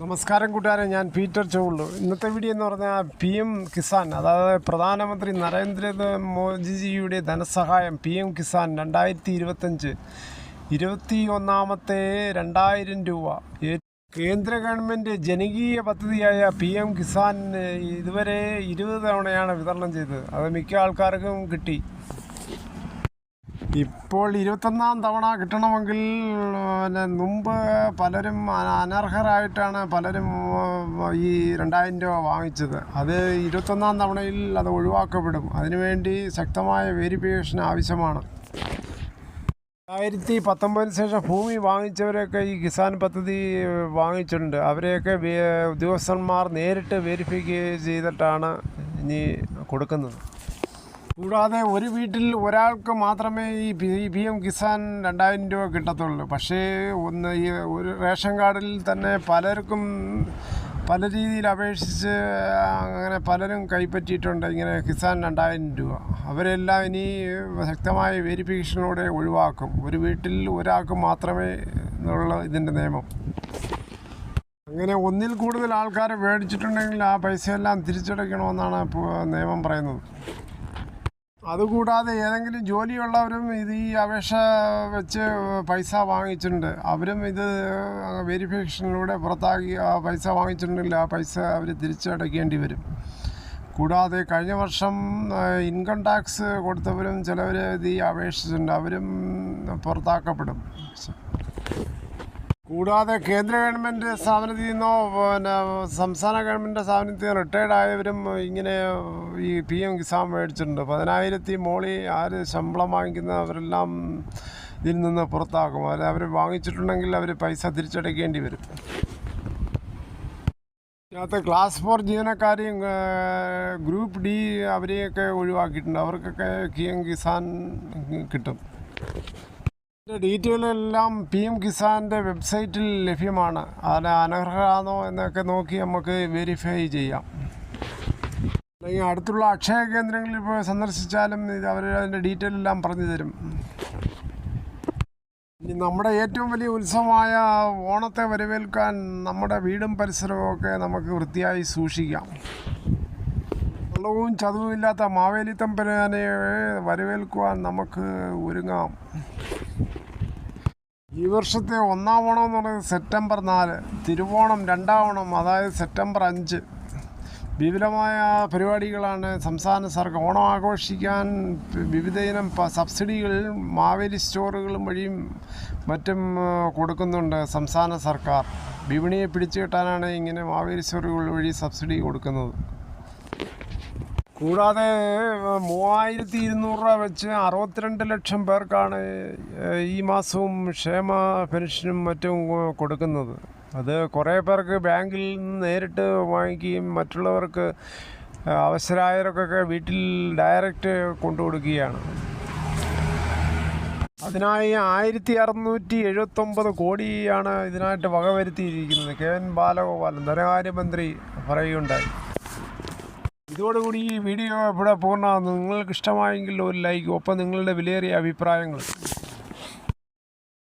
നമസ്കാരം കൂട്ടുകാരെ ഞാൻ പീറ്റർ ചൗളു. ഇന്നത്തെ വീഡിയോ എന്ന് പറഞ്ഞാൽ പി എം കിസാൻ അതായത് പ്രധാനമന്ത്രി നരേന്ദ്ര മോദിജിയുടെ ധനസഹായം പി എം കിസാൻ രണ്ടായിരത്തി ഇരുപത്തഞ്ച് ഇരുപത്തി ഒന്നാമത്തെ രണ്ടായിരം രൂപ. കേന്ദ്ര ഗവൺമെന്റ് ജനകീയ പദ്ധതിയായ പി എം കിസാൻ ഇതുവരെ ഇരുപത് തവണയാണ് വിതരണം ചെയ്തത്. അത് മിക്ക ആൾക്കാർക്കും കിട്ടി. ഇപ്പോൾ ഇരുപത്തൊന്നാം തവണ കിട്ടണമെങ്കിൽ പിന്നെ മുമ്പ് പലരും അനർഹരായിട്ടാണ് പലരും ഈ രണ്ടായിരം രൂപ വാങ്ങിച്ചത്. അത് ഇരുപത്തൊന്നാം തവണയിൽ അത് ഒഴിവാക്കപ്പെടും. അതിനുവേണ്ടി ശക്തമായ വെരിഫിക്കേഷൻ ആവശ്യമാണ്. രണ്ടായിരത്തി പത്തൊമ്പതിന് ശേഷം ഭൂമി വാങ്ങിച്ചവരൊക്കെ ഈ കിസാൻ പദ്ധതി വാങ്ങിച്ചിട്ടുണ്ട്. അവരെയൊക്കെ ഉദ്യോഗസ്ഥന്മാർ നേരിട്ട് വെരിഫൈ ചെയ്തിട്ടാണ് ഇനി കൊടുക്കുന്നത്. കൂടാതെ ഒരു വീട്ടിൽ ഒരാൾക്ക് മാത്രമേ ഈ പി എം കിസാൻ രണ്ടായിരം രൂപ കിട്ടത്തുള്ളൂ. പക്ഷേ ഒന്ന് ഈ ഒരു റേഷൻ കാർഡിൽ തന്നെ പലർക്കും പല രീതിയിൽ അപേക്ഷിച്ച് അങ്ങനെ പലരും കൈപ്പറ്റിയിട്ടുണ്ട് ഇങ്ങനെ കിസാൻ രണ്ടായിരം രൂപ. അവരെല്ലാം ഇനി ശക്തമായ വെരിഫിക്കേഷനിലൂടെ ഒഴിവാക്കും. ഒരു വീട്ടിൽ ഒരാൾക്ക് മാത്രമേ എന്നുള്ള ഇതിന്റെ നിയമം. അങ്ങനെ ഒന്നിൽ കൂടുതൽ ആൾക്കാരെ മേടിച്ചിട്ടുണ്ടെങ്കിൽ ആ പൈസയെല്ലാം തിരിച്ചടയ്ക്കണമെന്നാണ് നിയമം പറയുന്നത്. അതുകൂടാതെ ഏതെങ്കിലും ജോലിയുള്ളവരും ഇത് ഈ അപേക്ഷ വെച്ച് പൈസ വാങ്ങിച്ചിട്ടുണ്ട്. അവരും ഇത് വെരിഫിക്കേഷനിലൂടെ പുറത്താക്കി ആ പൈസ വാങ്ങിച്ചിട്ടുണ്ടെങ്കിൽ ആ പൈസ അവർ തിരിച്ചടയ്ക്കേണ്ടി വരും. കൂടാതെ കഴിഞ്ഞ വർഷം ഇൻകം ടാക്സ് കൊടുത്തവരും ചിലവർ ഇത് ഈ അപേക്ഷിച്ചിട്ടുണ്ട്. അവരും പുറത്താക്കപ്പെടും. കൂടാതെ കേന്ദ്ര ഗവൺമെന്റ് സ്ഥാപനത്തിൽ നിന്നോ പിന്നെ സംസ്ഥാന ഗവൺമെന്റ് സ്ഥാപനത്തിൽ നിന്ന് റിട്ടയർഡ് ആയവരും ഇങ്ങനെ ഈ പി എം കിസാൻ മേടിച്ചിട്ടുണ്ട്. പതിനായിരത്തി മോളി ആര് ശമ്പളം വാങ്ങിക്കുന്നവരെല്ലാം ഇതിൽ നിന്ന് പുറത്താക്കും. അത് അവർ വാങ്ങിച്ചിട്ടുണ്ടെങ്കിൽ അവർ പൈസ തിരിച്ചടയ്ക്കേണ്ടി വരും. ഇതിനകത്ത് ക്ലാസ് ഫോർ ജീവനക്കാരെയും ഗ്രൂപ്പ് ഡി അവരെയൊക്കെ ഒഴിവാക്കിയിട്ടുണ്ട്. അവർക്കൊക്കെ കിയം കിസാൻ കിട്ടും. എല്ലാം പി എം കിസാന്റെ വെബ്സൈറ്റിൽ ലഭ്യമാണ്. അത് അനർഹരാണോ എന്നൊക്കെ നോക്കി നമുക്ക് വെരിഫൈ ചെയ്യാം. അല്ലെങ്കിൽ അടുത്തുള്ള അക്ഷയ കേന്ദ്രങ്ങളിൽ പോയി സന്ദർശിച്ചാലും ഇത് അവർ അതിന്റെ ഡീറ്റെയിൽ എല്ലാം പറഞ്ഞു തരും. ഇനി നമ്മുടെ ഏറ്റവും വലിയ ഉത്സവമായ ഓണത്തെ വരവേൽക്കാൻ നമ്മുടെ വീടും പരിസരവും ഒക്കെ നമുക്ക് വൃത്തിയായി സൂക്ഷിക്കാം. വെള്ളവും ചതുവുമില്ലാത്ത മാവേലി തമ്പുരാനെ വരവേൽക്കുവാൻ നമുക്ക് ഒരുങ്ങാം. ഈ വർഷത്തെ ഒന്നാം ഓണം എന്ന് പറയുന്നത് സെപ്റ്റംബർ നാല് തിരുവോണം രണ്ടാം ഓണം അതായത് സെപ്റ്റംബർ അഞ്ച്. വിപുലമായ പരിപാടികളാണ് സംസ്ഥാന സർക്കാർ ഓണം ആഘോഷിക്കാൻ വിവിധ ഇനം സബ്സിഡികൾ മാവേലി സ്റ്റോറുകളും വഴിയും മറ്റും കൊടുക്കുന്നുണ്ട് സംസ്ഥാന സർക്കാർ. വിപണിയെ പിടിച്ചു കെട്ടാനാണ് ഇങ്ങനെ മാവേലി സ്റ്റോറുകൾ വഴി സബ്സിഡി കൊടുക്കുന്നത്. കൂടാതെ മൂവായിരത്തി ഇരുന്നൂറ് രൂപ വെച്ച് അറുപത്തിരണ്ട് ലക്ഷം പേർക്കാണ് ഈ മാസവും ക്ഷേമ പെൻഷനും മറ്റും കൊടുക്കുന്നത്. അത് കുറേ പേർക്ക് ബാങ്കിൽ നിന്ന് നേരിട്ട് വാങ്ങിക്കുകയും മറ്റുള്ളവർക്ക് അവസരായവർക്കൊക്കെ വീട്ടിൽ ഡയറക്റ്റ് കൊണ്ടു കൊടുക്കുകയാണ് അതിനായി ആയിരത്തി അറുന്നൂറ്റി എഴുപത്തൊമ്പത് കോടിയാണ് ഇതിനായിട്ട് വകവരുത്തിയിരിക്കുന്നത്. കെ എൻ ബാലഗോപാലൻ ധനകാര്യമന്ത്രി പറയുകയുണ്ടായി. ഇതോടുകൂടി ഈ വീഡിയോ ഇവിടെ പൂർണമാകുന്നു. നിങ്ങൾക്ക് ഇഷ്ടമായെങ്കിൽ ഒരു ലൈക്ക് ഒപ്പം നിങ്ങളുടെ വിലയേറിയ അഭിപ്രായങ്ങൾ